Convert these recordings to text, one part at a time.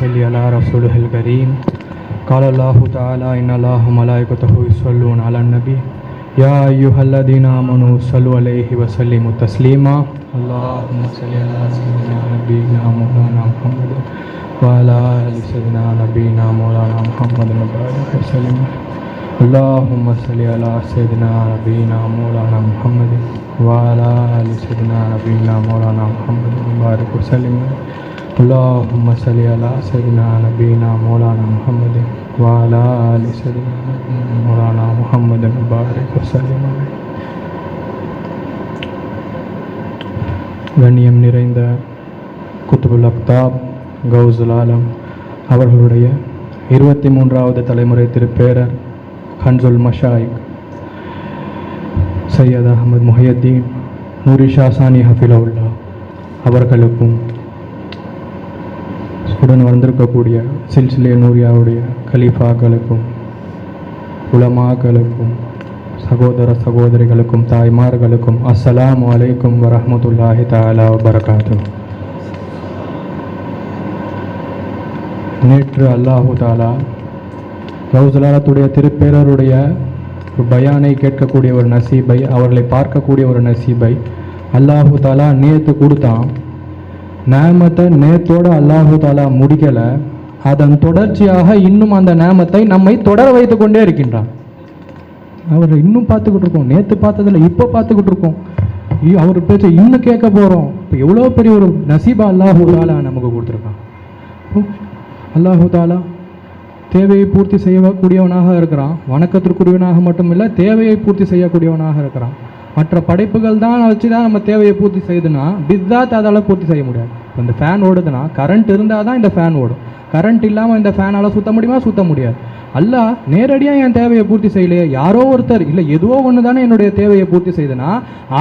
نحمده ونصلي على رسوله الكريم قال الله تعالى إن الله وملائكته يصلون على النبي يا أيها الذين آمنوا صلوا عليه وسلموا تسليما اللهم صل على سيدنا نبينا مولانا محمد وعلى آل سيدنا نبينا مولانا محمد وبارك وسلم اللهم صل على سيدنا نبينا مولانا محمد وعلى آل سيدنا نبينا مولانا محمد وبارك وسلم اللهم صل على سيدنا نبينا مولانا محمد وعلى آل سيدنا نبينا مولانا محمد وبارك وسلم கண்ணியம் நிறைந்த குத்துபுல் அக்தாப் கௌசுல் ஆலம் அவர்களுடைய இருபத்தி மூன்றாவது தலைமுறை திருப்பேரர் ஹன்சுல் மஷாயிக் சையத் அகமது முஹையத்தீன் நூரி ஷாசானி ஹஃபிலவுல்லா அவர்களுக்கும் உடன் வந்திருக்கக்கூடிய சில்சிலே நூரியாவுடைய கலீஃபாக்களுக்கும் உலமாக்களுக்கும் சகோதர சகோதரிகளுக்கும் தாய்மார்களுக்கும் அஸ்ஸலாமு அலைக்கும் வரமத்துல்லாஹி தாலா வரகாத்து நேற்று அல்லாஹு தாலா கௌசலாலத்துடைய திருப்பேரருடைய பயானை கேட்கக்கூடிய ஒரு நசீபை அவர்களை பார்க்கக்கூடிய ஒரு நசீபை அல்லாஹு தாலா நேற்று கொடுத்தான். நேமத்தை நேத்தோடு அல்லாஹு தாலா முடிக்கலை. அதன் தொடர்ச்சியாக இன்னும் அந்த நேமத்தை நம்மை தொடர வைத்து கொண்டே இருக்கின்றான். அவர் இன்னும் பார்த்துக்கிட்டு இருக்கோம். நேற்று பார்த்ததில்ல இப்போ பார்த்துக்கிட்டு இருக்கோம். அவர் பேச்சை இன்னும் கேட்க போகிறோம் இப்போ எவ்வளோ பெரிய ஒரு நசீபா அல்லாஹு தாலா நமக்கு கொடுத்துருக்கான். அல்லாஹு தாலா தேவையை பூர்த்தி செய்யக்கூடியவனாக இருக்கிறான். வணக்கத்திற்குரியவனாக மட்டுமில்லை தேவையை பூர்த்தி செய்யக்கூடியவனாக இருக்கிறான். மற்ற படைப்புகள் தான் வச்சு தான் நம்ம தேவையை பூர்த்தி செய்யுதுன்னா பித்தாத் அதால் பூர்த்தி செய்ய முடியாது. இப்போ இந்த ஃபேன் ஓடுதுன்னா கரண்ட் இருந்தால் தான் இந்த ஃபேன் ஓடும். கரண்ட் இல்லாமல் இந்த ஃபேனால் சுற்ற முடியுமா? சுற்ற முடியாது. அல்லாஹ் நேரடியாக என் தேவையை பூர்த்தி செய்யலையே யாரோ ஒருத்தர் இல்லை எதுவோ ஒன்று தானே என்னுடைய தேவையை பூர்த்தி செய்யுதுன்னா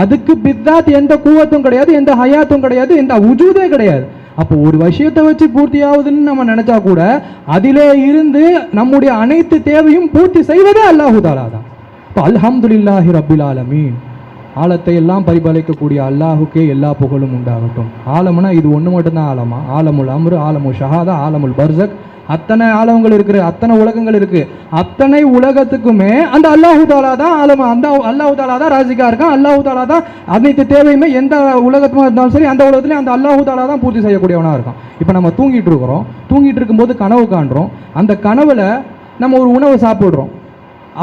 அதுக்கு பித்தாத் எந்த கூவத்தும் கிடையாது எந்த ஹயாத்தும் கிடையாது எந்த உஜூதே கிடையாது. அப்போ ஒரு விஷயத்தை வச்சு பூர்த்தி ஆகுதுன்னு நம்ம நினச்சா கூட அதிலே இருந்து நம்முடைய அனைத்து தேவையும் பூர்த்தி செய்வதே அல்லாஹு தாலா தான். இப்போ அல்ஹம்துலில்லாஹி ரப்பில் ஆலமீன். ஆழத்தை எல்லாம் பரிபாலிக்கக்கூடிய அல்லாஹுக்கே எல்லா புகழும் உண்டாகட்டும். ஆழம்னா இது ஒன்று மட்டும்தான் ஆலமா ஆலமுல் அம்ரு ஆலமுல் ஷஹாதா ஆலமுல் பர்சக் அத்தனை ஆலங்கள் இருக்கிற அத்தனை உலகங்கள் இருக்கு அத்தனை உலகத்துக்குமே அந்த அல்லாஹு தாலா தான் ஆலமா அந்த அல்லாஹு தாலா தான் ராஜிகா இருக்கான். அல்லாஹு தாலா தான் அனைத்து தேவையுமே எந்த உலகத்துமா இருந்தாலும் சரி அந்த உலகத்துலேயும் அந்த அல்லாஹு தாலா தான் பூர்த்தி செய்யக்கூடியவனாக இருக்கான். இப்போ நம்ம தூங்கிட்டு இருக்கிறோம். தூங்கிட்டு இருக்கும்போது கனவு காண்றோம். அந்த கனவுல நம்ம ஒரு உணவு சாப்பிட்றோம்.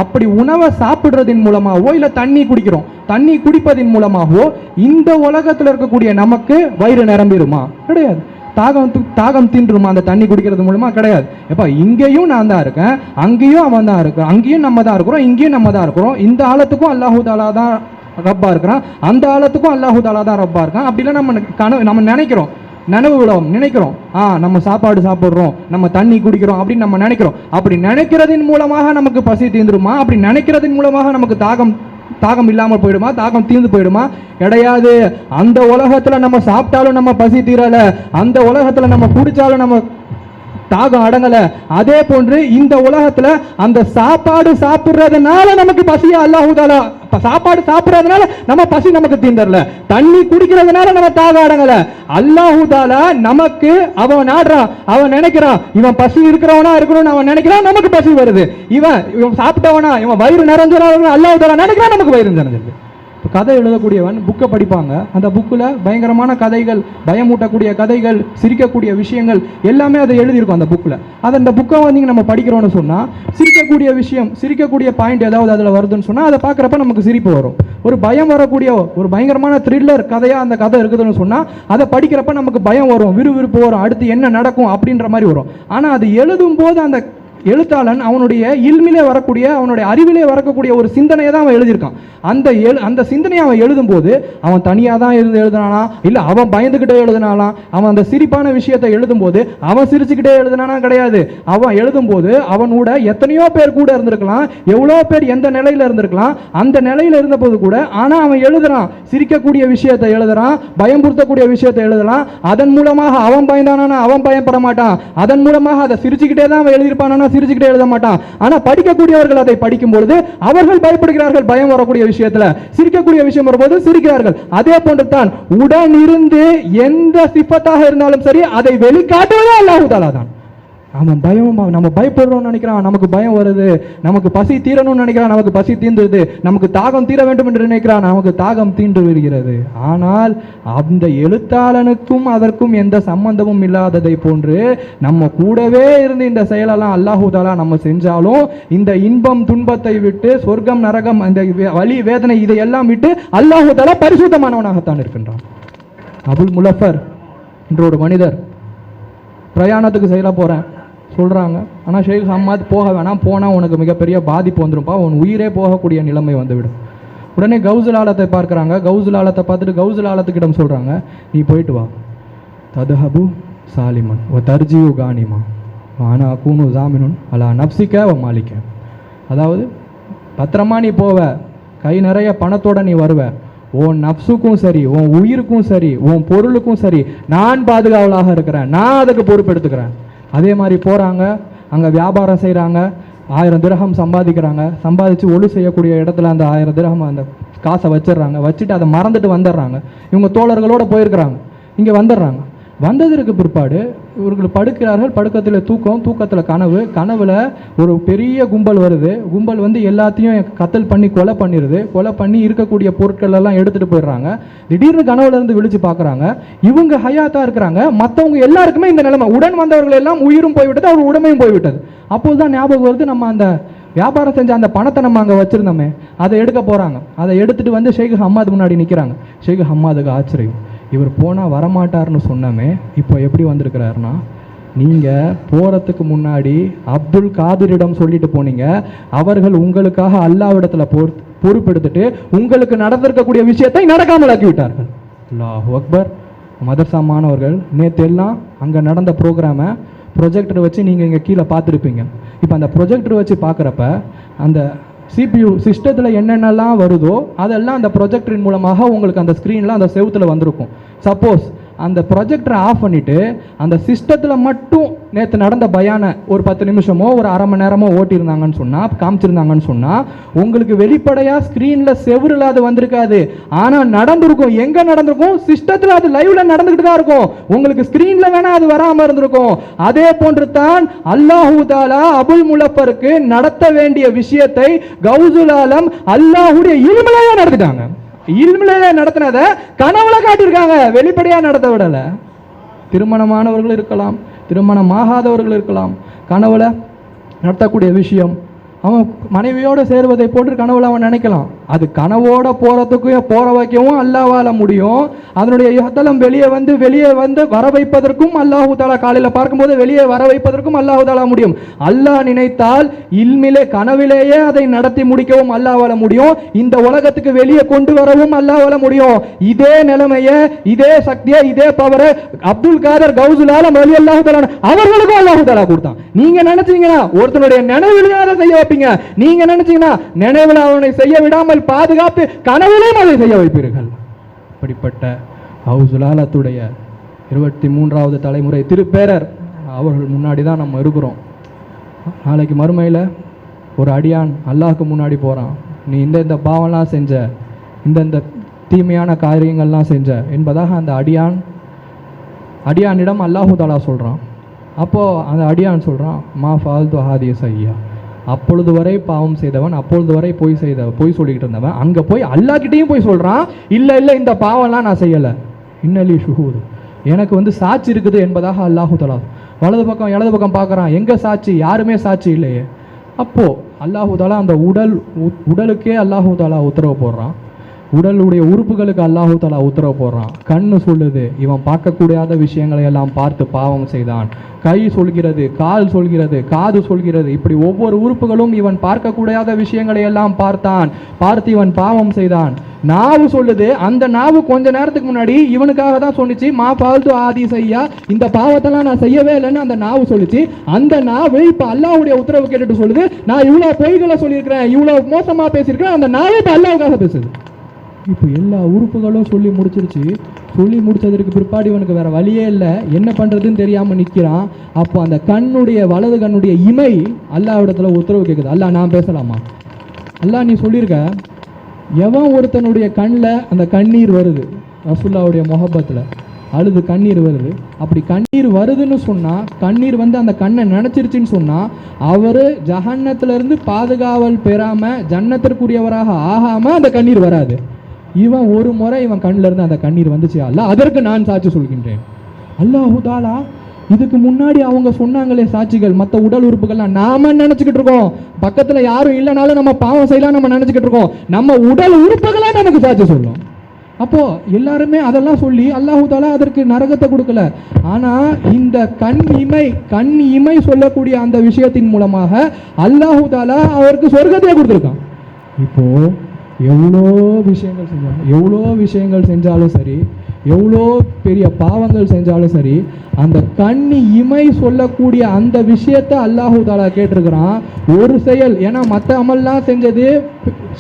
அப்படி உணவை சாப்பிடுறதின் மூலமாகவோ இல்லை தண்ணி குடிக்கிறோம் தண்ணி குடிப்பதின் மூலமாகவோ இந்த உலகத்தில் இருக்கக்கூடிய நமக்கு வயிறு நிரம்பிடுமா? கிடையாது. தாகம் தாகம் தின்றுமா? அந்த தண்ணி குடிக்கிறது மூலமா கிடையாது. எப்போ இங்கேயும் நான் தான் இருக்கேன் அங்கேயும் அவன் தான் இருக்கான் அங்கேயும் நம்ம தான் இருக்கிறோம் இங்கேயும் நம்ம தான் இருக்கிறோம். இந்த ஆழத்துக்கும் அல்லாஹூ தாலா தான் ரப்பா இருக்கிறான் அந்த ஆழத்துக்கும் அல்லாஹூ தாலா தான் ரப்பா இருக்கான். அப்படிலாம் நம்ம கனவு நம்ம நினைக்கிறோம். நனவு நினைக்கிறோம். ஆ நம்ம சாப்பாடு சாப்பிட்றோம் நம்ம தண்ணி குடிக்கிறோம் அப்படின்னு நம்ம நினைக்கிறோம். அப்படி நினைக்கிறதின் மூலமாக நமக்கு பசி தீந்துருமா? அப்படி நினைக்கிறதின் மூலமாக நமக்கு தாகம் தாகம் இல்லாமல் போயிடுமா? தாகம் தீர்ந்து போயிடுமா? கிடையாது. அந்த உலகத்தில் நம்ம சாப்பிட்டாலும் நம்ம பசி தீரல. அந்த உலகத்தில் நம்ம குடித்தாலும் நம்ம தாகம் அடங்கலை. அதே போன்று இந்த உலகத்தில் அந்த சாப்பாடு சாப்பிட்றதுனால நமக்கு பசியா? அல்லாஹூதாலா சாப்பாடு சாப்பிடறதுனால நம்ம பசி நமக்கு தீந்தரல தண்ணி குடிக்கிறதுனால நம்ம தாகம் அடங்கல அல்லாஹு தாலா நமக்கு அவன் நாடுறான் அவன் நினைக்கிறான் இவன் பசி இருக்கிறவனா இருக்கணும்னு அவன் நினைக்கிறான் நமக்கு பசி வருது. இவன் இவன் சாப்பிட்டவனா இவன் வயிறு நிறைஞ்சவனா அல்லாஹூதாலா நினைக்கிறான் நமக்கு வயிறு நிறைஞ்சிருக்கு கதை எழுதக்கூடியவன் புக்கை படிப்பாங்க. அந்த புக்கில் பயங்கரமான கதைகள் பயமூட்டக்கூடிய கதைகள் சிரிக்கக்கூடிய விஷயங்கள் எல்லாமே அதை எழுதியிருக்கும் அந்த புக்கில் அதை அந்த புக்கை வந்து நம்ம படிக்கிறோம்னு சொன்னால் சிரிக்கக்கூடிய விஷயம் சிரிக்கக்கூடிய பாயிண்ட் ஏதாவது அதில் வருதுன்னு சொன்னால் அதை பார்க்குறப்ப நமக்கு சிரிப்பு வரும். ஒரு பயம் வரக்கூடிய ஒரு பயங்கரமான த்ரில்லர் கதையாக அந்த கதை இருக்குதுன்னு சொன்னால் அதை படிக்கிறப்ப நமக்கு பயம் வரும் விறுவிறுப்பு வரும் அடுத்து என்ன நடக்கும் அப்படின்ற மாதிரி வரும். ஆனால் அது எழுதும் போது அந்த எழுத்தாளன் அவனுடைய இல்மிலே வரக்கூடிய அவனுடைய அறிவிலே வரக்கூடிய ஒரு சிந்தனையை தான் அவன் எழுதியிருக்கான். அந்த எழு அந்த சிந்தனையை அவன் எழுதும்போது அவன் தனியாக தான் இருந்து எழுதுனானா? இல்லை அவன் பயந்துக்கிட்டே எழுதினாலாம் அவன் அந்த சிரிப்பான விஷயத்தை எழுதும்போது அவன் சிரிச்சுக்கிட்டே எழுதுனானா? கிடையாது. அவன் எழுதும்போது அவனோட எத்தனையோ பேர் கூட இருந்திருக்கலாம். எவ்வளோ பேர் எந்த நிலையில இருந்திருக்கலாம். அந்த நிலையில இருந்தபோது கூட ஆனால் அவன் எழுதுறான். சிரிக்கக்கூடிய விஷயத்தை எழுதுறான். பயம்புறுத்தக்கூடிய விஷயத்தை எழுதலாம் அதன் மூலமாக அவன் பயந்தானா அவன் பயப்பட மாட்டான். அதன் மூலமாக அதை சிரிச்சுக்கிட்டே தான் அவன் எழுதியிருப்பானா மாட்டான் சிரிச்சுக்கிட்டே எழுத மாட்டான். ஆனா படிக்கக்கூடியவர்கள் அதை படிக்கும் பொழுது அவர்கள் பயப்படுகிறார்கள் பயம் வரக்கூடிய விஷயத்துல. சிரிக்கக்கூடிய விஷயம் வரும்போது சிரிக்கிறார்கள். அதே போன்று தான் உடனிருந்து எந்த சிப்பத்தாக இருந்தாலும் சரி அதை வெளிக்காட்டுவதே அல்லாஹு தாலா தான். அவன் பயம் நம்ம பயப்படுறோம்னு நினைக்கிறான். நமக்கு பயம் வருது. நமக்கு பசி தீரணும்னு நினைக்கிறான். நமக்கு பசி தீர்ந்துருது நமக்கு தாகம் தீர வேண்டும் என்று நினைக்கிறான். நமக்கு தாகம் தீண்டு வருகிறது. ஆனால் அந்த எழுத்தாளனுக்கும் அதற்கும் எந்த சம்பந்தமும் இல்லாததை போன்று நம்ம கூடவே இருந்து இந்த செயலெல்லாம் அல்லாஹூதாலா நம்ம செஞ்சாலும் இந்த இன்பம் துன்பத்தை விட்டு சொர்க்கம் நரகம் அந்த வே- வலி வேதனை இதையெல்லாம் விட்டு அல்லாஹூதாலா பரிசுத்தமானவனாகத்தான் இருக்கின்றான். அபுல் முலஃபர் என்ற ஒரு மனிதர் பிரயாணத்துக்கு செயலாக போகிறேன் சொல்கிறாங்க ஆனால் ஷேக் ஹம்மாத் போக வேணாம். போனால் உனக்கு மிகப்பெரிய பாதிப்பு வந்துடும்ப்பா உன் உயிரே போகக்கூடிய நிலைமை வந்துவிடும். உடனே கவுசல் ஆலத்தை பார்க்குறாங்க. கௌசுல் ஆலத்தை பார்த்துட்டு கவுசல் ஆலத்துக்கிடம் சொல்கிறாங்க நீ போயிட்டு வா. ததுஹபு சாலிமன் ஓ தர்ஜியு கானிமா. ஆனா அக்கூனு ஜாமினுன் அலா நப்சிக்க வ மாலிக்க. அதாவது பத்திரமா நீ போவ. கை நிறைய பணத்தோட நீ வருவ. உன் நப்சுக்கும் சரி உன் உயிருக்கும் சரி உன் பொருளுக்கும் சரி நான் பாதுகாவலாக இருக்கிறேன். நான் அதுக்கு பொறுப்பெடுத்துக்கிறேன். அதே மாதிரி போகிறாங்க அங்கே வியாபாரம் செய்கிறாங்க ஆயிரம் திரகம் சம்பாதிக்கிறாங்க. சம்பாதிச்சு ஒழு செய்யக்கூடிய இடத்துல அந்த ஆயிரம் திரகம் அந்த காசை வச்சிடுறாங்க. வச்சுட்டு அதை மறந்துட்டு வந்துடுறாங்க. இவங்க தோழர்களோட போயிருக்கிறாங்க. இங்கே வந்துடுறாங்க. வந்ததற்கு பிற்பாடு இவர்கள் படுக்கிறார்கள். படுக்கத்தில் தூக்கம் தூக்கத்தில் கனவு. கனவில் ஒரு பெரிய கும்பல் வருது. கும்பல் வந்து எல்லாத்தையும் கத்தல் பண்ணி கொலை பண்ணிடுது கொலை பண்ணி இருக்கக்கூடிய பொருட்கள் எல்லாம் எடுத்துட்டு போயிடுறாங்க. திடீர்னு கனவுலேருந்து விழிச்சு பார்க்குறாங்க. இவங்க ஹயாத்தா இருக்கிறாங்க. மற்றவங்க எல்லாருக்குமே இந்த நிலைமை. உடன் வந்தவர்கள் எல்லாம் உயிரும் போய்விட்டது அவர் உடமையும் போய்விட்டது. அப்போது தான் ஞாபகம் வருது நம்ம அந்த வியாபாரம் செஞ்ச அந்த பணத்தை நம்ம அங்கே வச்சிருந்தோமே அதை எடுக்க போகிறாங்க அதை எடுத்துட்டு வந்து ஷேக் ஹம்மாது முன்னாடி நிற்கிறாங்க ஷேக் ஹம்மாதுக்கு ஆச்சரியம். இவர் போனால் வரமாட்டார்னு சொன்னமே இப்போ எப்படி வந்திருக்கிறாருன்னா நீங்கள் போகிறதுக்கு முன்னாடி அப்துல் காதிரிடம் சொல்லிட்டு போனீங்க அவர்கள் உங்களுக்காக அல்லாவிடத்தில் பொறு பொறுப்பெடுத்துட்டு உங்களுக்கு நடந்திருக்கக்கூடிய விஷயத்தை நடக்காமல் ஆக்கி விட்டார்கள் அல்லாஹ் அக்பர். மதர்சா மாணவர்கள் நேற்று எல்லாம் அங்கே நடந்த ப்ரோக்ராமை ப்ரொஜெக்டர் வச்சு நீங்கள் இங்கே கீழே பார்த்துருப்பீங்க. இப்போ அந்த ப்ரொஜெக்டர் வச்சு பார்க்குறப்ப அந்த சிபியூ சிஸ்டத்தில் என்னென்னலாம் வருதோ அதெல்லாம் அந்த ப்ரொஜெக்டரின் மூலமாக உங்களுக்கு அந்த ஸ்க்ரீனில் அந்த செவுத்தில் வந்திருக்கும். சப்போஸ் அந்த ப்ரொஜெக்டரை ஆஃப் பண்ணிவிட்டு அந்த சிஸ்டத்தில் மட்டும் நேற்று நடந்த பயான ஒரு பத்து நிமிஷமோ ஒரு அரை மணி நேரமோ ஓட்டியிருந்தாங்கன்னு சொன்னால் காமிச்சிருந்தாங்கன்னு சொன்னால் உங்களுக்கு வெளிப்படையாக ஸ்க்ரீனில் செவுரில் அது வந்திருக்காது. ஆனால் நடந்திருக்கும். எங்கே நடந்திருக்கும்? சிஸ்டத்தில் அது லைவ்ல நடந்துக்கிட்டு தான் இருக்கும். உங்களுக்கு ஸ்க்ரீனில் வேணால் அது வராமல் இருந்திருக்கும். அதே போன்று தான் அல்லாஹூதாலா அபுல் முலப்பருக்கு நடத்த வேண்டிய விஷயத்தை கவுசுல் ஆலம் அல்லாஹுடைய இனிமலையாக நடத்திட்டாங்க. இல்மிலேயே நடத்தினதை? கனவுல காட்டியிருக்காங்க. வெளிப்படையாக நடத்த விடலை. திருமணமானவர்கள் இருக்கலாம் திருமணமாகாதவர்கள் இருக்கலாம். கனவுல நடத்தக்கூடிய விஷயம் அவன் மனைவியோடு சேருவதை போட்டு கனவுல அவன் நினைக்கலாம். அது கனவோட போறதுக்கும் போற வைக்கவும் அல்லாவால முடியும். அதனுடைய யுகத்தலம் வெளியே வந்து வெளியே வந்து வர வைப்பதற்கும் அல்லாஹு தாலா காலையில் பார்க்கும்போது வெளியே வர வைப்பதற்கும் அல்லாஹு தாலா முடியும். அல்லாஹ் நினைத்தால் இல்மிலே கனவிலேயே அதை நடத்தி முடிக்கவும் அல்லாவால முடியும். இந்த உலகத்துக்கு வெளியே கொண்டு வரவும் அல்லாவால முடியும். இதே நிலைமையை இதே சக்தியை இதே பவரை அப்துல் காதர் கௌசுலால மலி அல்லாஹு தாலா அவர்களுக்கும் அல்லாஹு தாலா கொடுத்தான். நீங்க நினைச்சீங்கன்னா ஒருத்தனுடைய நினைவிலேயே அதை செய்ய கேட்பீங்க. நீங்க நினைச்சீங்கன்னா நினைவில் அவனை செய்ய விடாமல் பாதுகாத்து கனவிலையும் அதை செய்ய வைப்பீர்கள். அப்படிப்பட்ட ஹவுசுலாலத்துடைய இருபத்தி மூன்றாவது தலைமுறை திருப்பேரர் அவர்கள் முன்னாடி தான் நம்ம இருக்கிறோம். நாளைக்கு மறுமையில் ஒரு அடியான் அல்லாஹுக்கு முன்னாடி போகிறான் நீ இந்த இந்த பாவம்லாம் செஞ்ச இந்தந்த தீமையான காரியங்கள்லாம் செஞ்ச என்பதாக அந்த அடியான் அடியானிடம் அல்லாஹு தாலா சொல்கிறான் அப்போது அந்த அடியான் சொல்கிறான் மா ஃபால்து ஹாதிய சையா அப்பொழுது வரை பாவம் செய்தவன் அப்பொழுது வரை பொய் செய்த பொய் சொல்லிக்கிட்டு இருந்தவன். அங்கே போய் அல்லாஹ்கிட்டயும் போய் சொல்கிறான் இல்லை இல்லை இந்த பாவம்லாம் நான் செய்யலை. இன்னலி ஷுஹூது. எனக்கு வந்து சாட்சி இருக்குது என்பதாக அல்லாஹு தலா வலது பக்கம் இடது பக்கம் பார்க்குறான். எங்கே சாட்சி? யாருமே சாட்சி இல்லையே. அப்போது அல்லாஹு தாலா அந்த உடல் உ- உடலுக்கே அல்லாஹு தாலா உத்தரவு போடுறான். உடலுடைய உறுப்புகளுக்கு அல்லாஹு தலா உத்தரவு போடுறான். கண்ணு சொல்லுது இவன் பார்க்கக்கூடாத விஷயங்களை எல்லாம் பார்த்து பாவம் செய்தான். கை சொல்கிறது கால் சொல்கிறது காது சொல்கிறது இப்படி ஒவ்வொரு உறுப்புகளும் இவன் பார்க்கக்கூடாத விஷயங்களை எல்லாம் பார்த்தான். பார்த்து இவன் பாவம் செய்தான். நாவு சொல்லுது அந்த நாவு கொஞ்ச நேரத்துக்கு முன்னாடி இவனுக்காக தான் சொன்னிச்சு மா பால்து ஆதி செய்யா இந்த பாவத்தெல்லாம் நான் செய்யவே இல்லைன்னு அந்த நாவு சொல்லிச்சு. அந்த நாவு இப்ப அல்லாவுடைய உத்தரவு கேட்டுட்டு சொல்லுது நான் இவ்வளவு பொய்களை சொல்லியிருக்கிறேன் இவ்வளவு மோசமா பேசியிருக்கிறேன் அந்த நாவே இப்ப அல்லாவுக்காக பேசுது. இப்போ எல்லா உறுப்புகளும் சொல்லி முடிச்சிருச்சு. சொல்லி முடித்ததற்கு பிற்பாடு இவனுக்கு வேறு வழியே இல்லை. என்ன பண்ணுறதுன்னு தெரியாமல் நிற்கிறான் அப்போ அந்த கண்ணுடைய வலது கண்ணுடைய இமை அல்லாஹ்விடத்துல உத்தரவு கேட்குது அல்லா நான் பேசலாமா? அல்லாஹ் நீ சொல்லியிருக்க எவன் ஒருத்தனுடைய கண்ணில் அந்த கண்ணீர் வருது? ரசுல்லாவுடைய முகப்பத்தில். அழுது கண்ணீர் வருது. அப்படி கண்ணீர் வருதுன்னு சொன்னால் கண்ணீர் வந்து அந்த கண்ணை நினச்சிருச்சுன்னு சொன்னால் அவர் ஜஹன்னத்துலேருந்து பாதுகாவல் பெறாமல் ஜன்னத்திற்குரியவராக ஆகாமல் அந்த கண்ணீர் வராது. இவன் ஒரு முறை இவன் கண்ணில் இருந்து அந்த கண்ணீர் வந்துச்சு. அல்ல அதற்கு நான் சாட்சி சொல்கின்றேன். அல்லாஹு தாலா இதுக்கு முன்னாடி அவங்க சொன்னாங்களே சாட்சிகள் மற்ற உடல் உறுப்புகள்லாம் நாம நினைச்சுக்கிட்டு இருக்கோம். பக்கத்தில் யாரும் இல்லைனாலும் நம்ம பாவம் செய்யலாம் நம்ம நினைச்சுக்கிட்டு இருக்கோம். நம்ம உடல் உறுப்புகளே நமக்கு சாட்சி சொல்லும். அப்போ எல்லாருமே அதெல்லாம் சொல்லி அல்லாஹு தாலா அதற்கு நரகத்தை கொடுக்கல. ஆனா இந்த கண் இமை கண் இமை சொல்லக்கூடிய அந்த விஷயத்தின் மூலமாக அல்லாஹு தாலா அவருக்கு சொர்க்கத்தையே கொடுத்துருக்கான். இப்போ எவ்வளோ விஷயங்கள் செஞ்சாலும் எவ்வளோ விஷயங்கள் செஞ்சாலும் சரி எவ்வளோ பெரிய பாவங்கள் செஞ்சாலும் சரி அந்த கண் இமை சொல்லக்கூடிய அந்த விஷயத்த அல்லாஹூ தாலா கேட்டிருக்கிறான். ஒரு செயல் ஏன்னா மற்ற அமல்லாம் செஞ்சது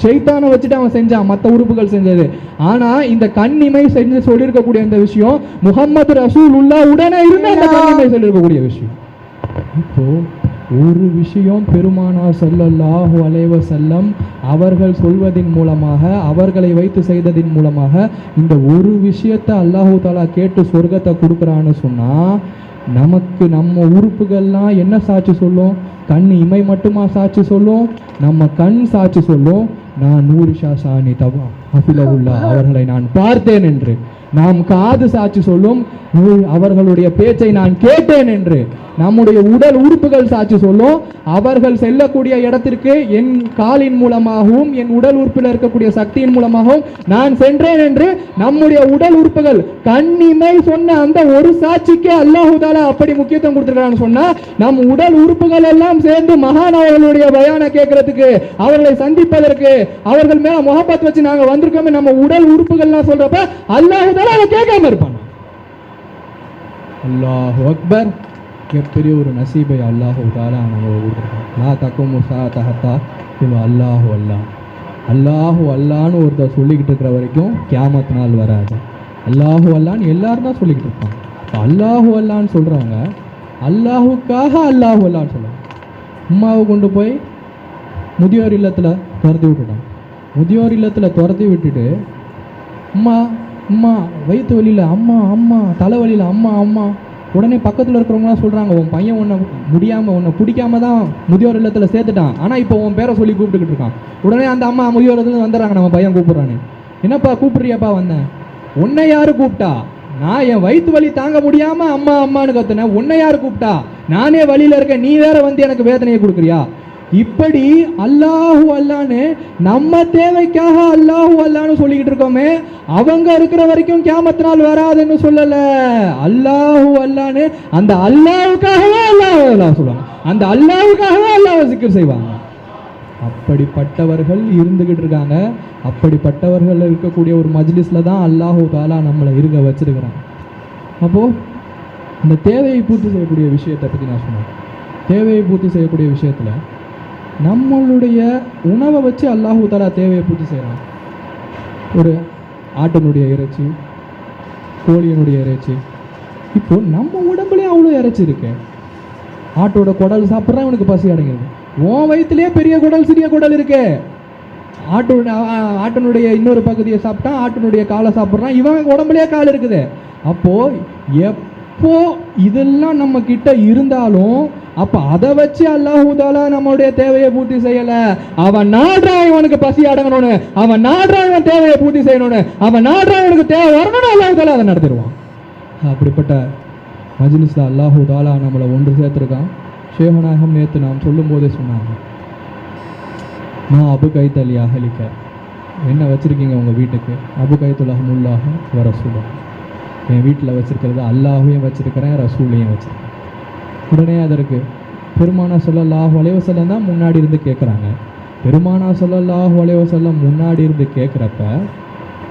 ஷைத்தானை வச்சுட்டு அவன் செஞ்சான் மற்ற உறுப்புகள் செஞ்சது. ஆனால் இந்த கண் இமை செஞ்சு சொல்லியிருக்கக்கூடிய இந்த விஷயம் முகம்மது ரசூல் உள்ள உடனே இருந்து அந்த இமை சொல்லியிருக்கக்கூடிய விஷயம். இப்போ ஒரு விஷயம் பெருமானார் சொல்லல்லாஹு அலைவ செல்லம் அவர்கள் சொல்வதின் மூலமாக அவர்களை வைத்து செய்ததின் மூலமாக இந்த ஒரு விஷயத்தை அல்லாஹு தாலா கேட்டு சொர்க்கத்தை கொடுக்குறான்னு சொன்னால் நமக்கு நம்ம உறுப்புகள்லாம் என்ன சாட்சி சொல்லும்? கண் இமை மட்டுமா சாட்சி சொல்லும்? நம்ம கண் சாட்சி சொல்லும்? நான் நூரிஷா சாணி தவா அபிலவுல்லா அவர்களை நான் பார்த்தேன் என்று. நாம் காது சாட்சி சொல்லும் அவர்களுடைய பேச்சை நான் கேட்டேன் என்று. நம்முடைய உடல் உறுப்புகள் சாட்சி சொல்லும் அவர்கள் செல்லக்கூடிய இடத்திற்கு என் காலின் மூலமாகவும் என் உடல் உறுப்பில் இருக்கக்கூடிய சக்தியின் மூலமாகவும் நான் சென்றேன் என்று நம்முடைய உடல் உறுப்புகள் கண்ணிமை சொன்ன அந்த ஒரு சாட்சிக்கே அல்லாஹுதாலா அப்படி முக்கியத்துவம் கொடுத்துருக்கான்னு சொன்னா நம் உடல் உறுப்புகள் எல்லாம் சேர்ந்து மகாநாயகர்களுடைய பயான கேட்கறதுக்கு அவர்களை சந்திப்பதற்கு அவர்கள் மேல முகப்பத் வச்சு நாங்க வந்திருக்கோமே நம்ம உடல் உறுப்புகள்லாம் சொல்றப்ப அல்லாஹு இருந்தாலும் அதை கேட்காம இருப்பான்? அல்லாஹு அக்பர். எப்பெரிய ஒரு நசீபை அல்லாஹு தாலா நம்ம கொடுத்துருக்கோம் லா தக்கும் சா தஹத்தா இவன் அல்லாஹு அல்லாஹ் அல்லாஹு அல்லான்னு ஒருத்தர் சொல்லிக்கிட்டு இருக்கிற வரைக்கும் கியாமத் நாள் வராது. அல்லாஹு அல்லான்னு எல்லாரும் தான் சொல்லிக்கிட்டு இருப்பான் இப்போ அல்லாஹு அல்லான்னு சொல்கிறவங்க அல்லாஹுக்காக அல்லாஹு அல்லான்னு சொல்லுவாங்க உம்மாவை கொண்டு போய் முதியோர் இல்லத்தில் துரத்தி விட்டுட்டான் முதியோர் இல்லத்தில் துரத்தி விட்டுட்டு அம்மா அம்மா வயிற்று வலியில் அம்மா அம்மா தலைவலியில் அம்மா அம்மா. உடனே பக்கத்தில் இருக்கிறவங்களாம் சொல்கிறாங்க உன் பையன் உன்னை முடியாமல் உன்னை பிடிக்காம தான் முதியோர் இல்லத்தில் சேர்த்துட்டான். ஆனால் இப்போ உன் பேரை சொல்லி கூப்பிட்டுக்கிட்டு இருக்கான். உடனே அந்த அம்மா முதியோர் இல்லத்துல வந்துடுறாங்க நம்ம பையன் கூப்பிட்றான்னு. என்னப்பா கூப்பிட்றியாப்பா வந்தேன்? உன்னை யார் கூப்பிட்டா? நான் என் வயிற்று வலி தாங்க முடியாமல் அம்மா அம்மானு கத்துனேன். உன்னை யார் கூப்பிட்டா? நானே வழியில் இருக்கேன். நீ வேற வந்து எனக்கு வேதனையை கொடுக்குறியா? இப்படி அல்லாஹு அல்லான்னு நம்ம தேவைக்காக அல்லாஹு அல்லான்னு சொல்லிக்கிட்டு இருக்கோமே அவங்க இருக்கிற வரைக்கும் கியாமத் நாள் வராதுன்னு சொல்லல. அல்லாஹு அல்லான்னு அந்த அல்லாவுக்காகவே அல்லாஹ் அல்லாஹ் சொல்லுவாங்க. அந்த அல்லாவுக்காகவே அல்லாஹ் சிக்கர் செய்வாங்க. அப்படிப்பட்டவர்கள் இருந்துகிட்டு இருக்காங்க. அப்படிப்பட்டவர்கள் இருக்கக்கூடிய ஒரு மஜ்லிஸ்ல தான் அல்லாஹு தாலா நம்மளை இருக்க வச்சிருக்கிறாங்க அப்போ இந்த தேவையை பூர்த்தி செய்யக்கூடிய விஷயத்தை பற்றி நான் சொன்னேன். தேவையை பூர்த்தி செய்யக்கூடிய விஷயத்துல நம்மளுடைய உணவை வச்சு அல்லாஹு தாலா தேவையை பூர்த்தி செய்கிறான் ஒரு ஆட்டினுடைய இறைச்சி கோழியனுடைய இறைச்சி. இப்போ நம்ம உடம்புலேயே அவ்வளோ இறைச்சி இருக்கு. ஆட்டோட குடல் சாப்பிட்றா இவனுக்கு பசி அடங்கிடுது உன் வயிற்றுலேயே பெரிய குடல் சிறிய குடல் இருக்கு. ஆட்டோட ஆட்டனுடைய ஆட்டினுடைய இன்னொரு பகுதியை சாப்பிட்டா ஆட்டினுடைய காலை சாப்பிட்றான் இவன் உடம்புலயே கால் இருக்குது. அப்போது எப்போ இதெல்லாம் நம்ம கிட்ட இருந்தாலும் அப்ப அதை வச்சு அல்லாஹு தாலா நம்மளுடைய தேவையை பூர்த்தி செய்யல. அவன் நாடுறான் இவனுக்கு பசி அடங்கணும்னு. அவன் நாடுறான் இவன் தேவையை பூர்த்தி செய்யணும்னு. அவன் நாடுறான் இவனுக்கு தேவை வரணும்னு அல்லாஹூதாலா அதை நடத்திடுவான். அப்படிப்பட்ட மஜ்லிஸ்ல அல்லாஹூதாலா நம்மளை ஒன்று சேர்த்துருக்கான். ஷேகநாயகம் நேற்று நாம் சொல்லும் போதே சொன்னாங்க. நான் அபு கைத்தலி அகலிக்க என்ன வச்சுருக்கீங்க உங்கள் வீட்டுக்கு? அபு கைத்துலாக முல்லாக வர சூழல் என் வீட்டில் வச்சுருக்கிறது அல்லாஹையும் வச்சுருக்கிறேன் ரசூலையும் வச்சுருக்கேன் உடனே அதற்கு பெருமானா சொல்லல்லாஹ் அலைஹி வஸல்லம் தான் முன்னாடி இருந்து கேட்குறாங்க. பெருமானா சொல்லல்லாஹ் அலைஹி வஸல்லம் முன்னாடி இருந்து கேட்குறப்ப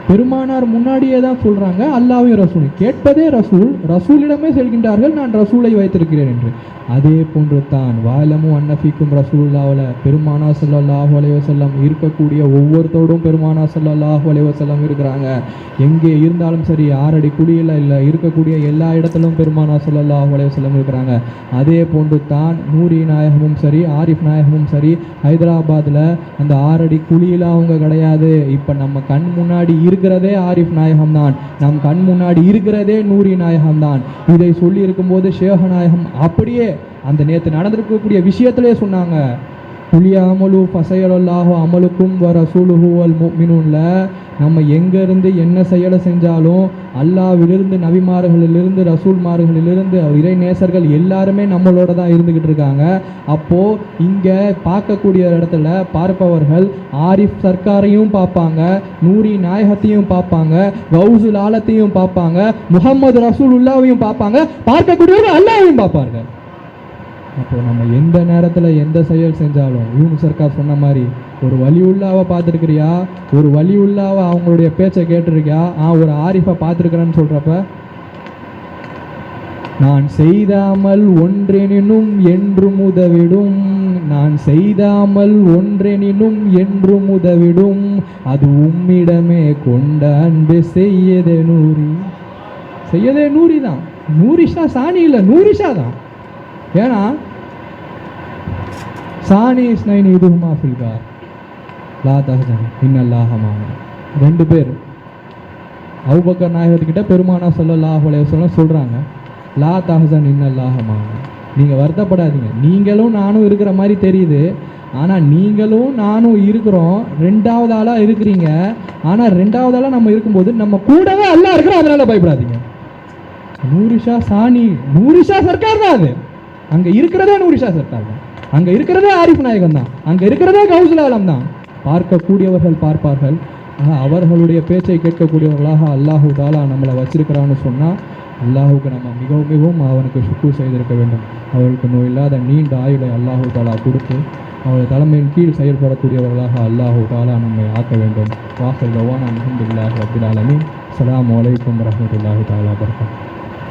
பெருமானார் முன்னாடியே தான் சொல்கிறாங்க அல்லாவையும் ரசூல் கேட்பதே ரசூல். ரசூலிடமே செல்கின்றார்கள். நான் ரசூலை வைத்திருக்கிறேன் என்று. அதே போன்று தான் வாயிலமும் அன்னஃபிக்கும் ரசூல்லாவில் பெருமானா ஸல்லல்லாஹு அலைஹி இருக்கக்கூடிய ஒவ்வொருத்தரோடும் பெருமானா ஸல்லல்லாஹு அலைஹி இருக்கிறாங்க. எங்கே இருந்தாலும் சரி ஆறடி குழியில் இல்லை இருக்கக்கூடிய எல்லா இடத்திலும் பெருமானா ஸல்லல்லாஹு அலைஹி இருக்கிறாங்க. அதே போன்று தான் நூரி நாயகமும் சரி ஆரிஃப் நாயகமும் சரி ஹைதராபாத்தில் அந்த ஆறடி குழியில் அவங்க கிடையாது. இப்போ நம்ம கண் முன்னாடி இருக்கிறதே ஆரிஃப் நாயகம் தான். நம் கண் முன்னாடி இருக்கிறதே நூரி நாயகம் தான். இதை சொல்லி இருக்கும்போது ஷேக நாயகம் அப்படியே அந்த நேற்று நடந்திருக்கக்கூடிய விஷயத்திலே சொன்னாங்க. குலிய அமலு அமலுக்கும் வ ரசூலுஹு வல் முஃமினூன்ல நம்ம எங்கேருந்து என்ன செயலை செஞ்சாலும் அல்லாவிலிருந்து நபிமார்களிலிருந்து ரசூல்மார்களிலிருந்து இறை நேசர்கள் எல்லாருமே நம்மளோட தான் இருந்துக்கிட்டு இருக்காங்க. அப்போது இங்கே பார்க்கக்கூடிய இடத்துல பார்ப்பவர்கள் ஆரிஃப் சர்க்காரையும் பார்ப்பாங்க நூரி நாயகத்தையும் பார்ப்பாங்க கவுசுல் ஆலத்தையும் பார்ப்பாங்க முகமது ரசூலுல்லாவையும் பார்ப்பாங்க. பார்க்கக்கூடியவர்கள் அல்லாவையும் பார்ப்பார்கள். அப்போ நம்ம எந்த நேரத்தில் எந்த செயல் செஞ்சாலும் யூனு சர்க்கார் சொன்ன மாதிரி ஒரு வழி உள்ளாவை பார்த்துருக்கிறியா? ஒரு வழி உள்ளாவை அவங்களுடைய பேச்சை கேட்டிருக்கியா? ஆ ஒரு ஆரிஃபை பார்த்துருக்கிறேன்னு சொல்கிறப்ப நான் செய்தாமல் ஒன்றெனினும் என்றும் உதவிடும். நான் செய்தாமல் ஒன்றெனினும் என்றும் உதவிடும். அது உம்மிடமே கொண்ட அன்பு செய்யதே நூறி. செய்யதே நூறி தான் நூரிஷா சாணி இல்லை நூரிஷா தான். ஏன்னா சாணி இஸ்னைன் இதுமா ஃபில்கார் லா தஹஜன் இன்னல்லாஹமான ரெண்டு பேர். அவுபக்கர் நாயகர்கிட்ட பெருமானா ஸல்லல்லாஹு அலைஹி சொல்ல சொல்கிறாங்க லா தஹஜன் இன்னல்லாஹமான நீங்கள் வருத்தப்படாதீங்க. நீங்களும் நானும் இருக்கிற மாதிரி தெரியுது. ஆனால் நீங்களும் நானும் இருக்கிறோம். ரெண்டாவது ஆளாக இருக்கிறீங்க. ஆனால் ரெண்டாவது ஆளாக நம்ம இருக்கும்போது நம்ம கூடவே எல்லாம் இருக்கிறோம் அதனால பயப்படாதீங்க. நூரிஷா சாணி நூரிஷா சர்க்கார் தான் அது. அங்கே இருக்கிறதே நூரிஷா சர்க்கார் தான் அங்கே இருக்கிறதே ஆரிஃப் நாயகம் தான். அங்கே இருக்கிறதே கௌசுல் ஆலம் தான். பார்க்கக்கூடியவர்கள் பார்ப்பார்கள். அவர்களுடைய பேச்சை கேட்கக்கூடியவர்களாக அல்லாஹு தாலா நம்மளை வச்சிருக்கிறான்னு சொன்னால் அல்லாஹுக்கு நம்ம மிகவும் மிகவும் அவனுக்கு சுக்கூர் செய்திருக்க வேண்டும். அவர்களுக்கு நோய் இல்லாத நீண்ட ஆயுளை அல்லாஹு தாலா கொடுத்து அவருடைய தலைமையின் கீழ் செயல்படக்கூடியவர்களாக அல்லாஹு தாலா நம்மை ஆக்க வேண்டும். வாசல் தவான் அலமதுல்லாஹ் ரபில் ஆலமீன். அஸ்ஸலாமு அலைக்கும் வரஹ்மத்துல்லாஹி தாலா வபரகாத்துஹு